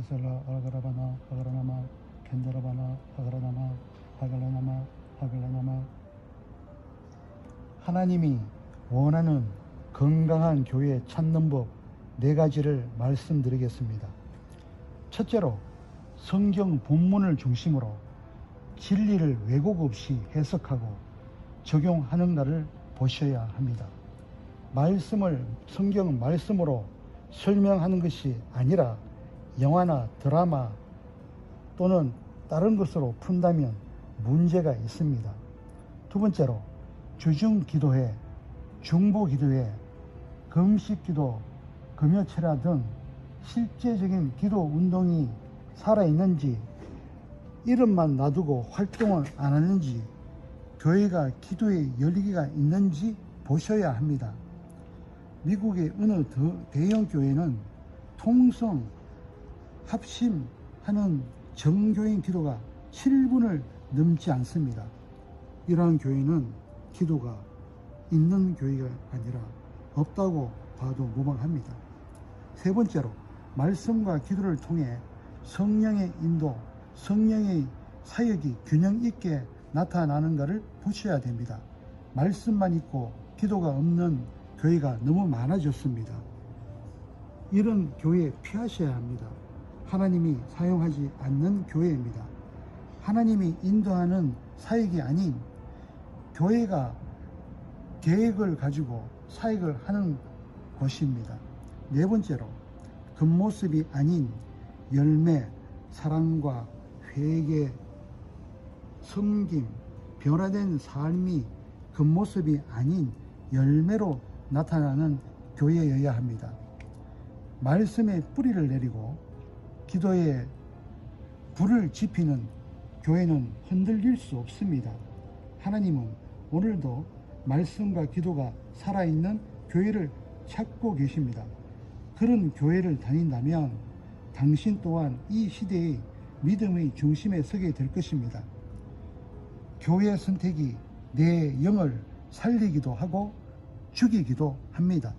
그셀라 아가라바나 하가라나마 겐다라바나 하가라나마 하갈라나마 하갈라나마 하나님이 원하는 건강한 교회 찾는 법 네 가지를 말씀드리겠습니다. 첫째로 성경 본문을 중심으로 진리를 왜곡 없이 해석하고 적용하는가를 보셔야 합니다. 말씀을 성경 말씀으로 설명하는 것이 아니라 영화나 드라마 또는 다른 것으로 푼다면 문제가 있습니다. 두 번째로 주중 기도회, 중보 기도회, 금식 기도, 금요체라 등 실제적인 기도 운동이 살아있는지 이름만 놔두고 활동을 안 하는지 교회가 기도의 열기가 있는지 보셔야 합니다. 미국의 어느 더- 대형 교회는 통성 합심하는 정교인 기도가 7분을 넘지 않습니다. 이러한 교회는 기도가 있는 교회가 아니라 없다고 봐도 무방합니다. 세 번째로 말씀과 기도를 통해 성령의 인도, 성령의 사역이 균형 있게 나타나는 것을 보셔야 됩니다. 말씀만 있고 기도가 없는 교회가 너무 많아졌습니다. 이런 교회 피하셔야 합니다. 하나님이 사용하지 않는 교회입니다. 하나님이 인도하는 사역이 아닌 교회가 계획을 가지고 사역을 하는 곳입니다. 네 번째로 겉모습이 아닌 열매, 사랑과 회개, 섬김, 변화된 삶이 겉모습이 아닌 열매로 나타나는 교회여야 합니다. 말씀에 뿌리를 내리고 기도에 불을 지피는 교회는 흔들릴 수 없습니다. 하나님은 오늘도 말씀과 기도가 살아있는 교회를 찾고 계십니다. 그런 교회를 다닌다면 당신 또한 이 시대의 믿음의 중심에 서게 될 것입니다. 교회 선택이 내 영을 살리기도 하고 죽이기도 합니다.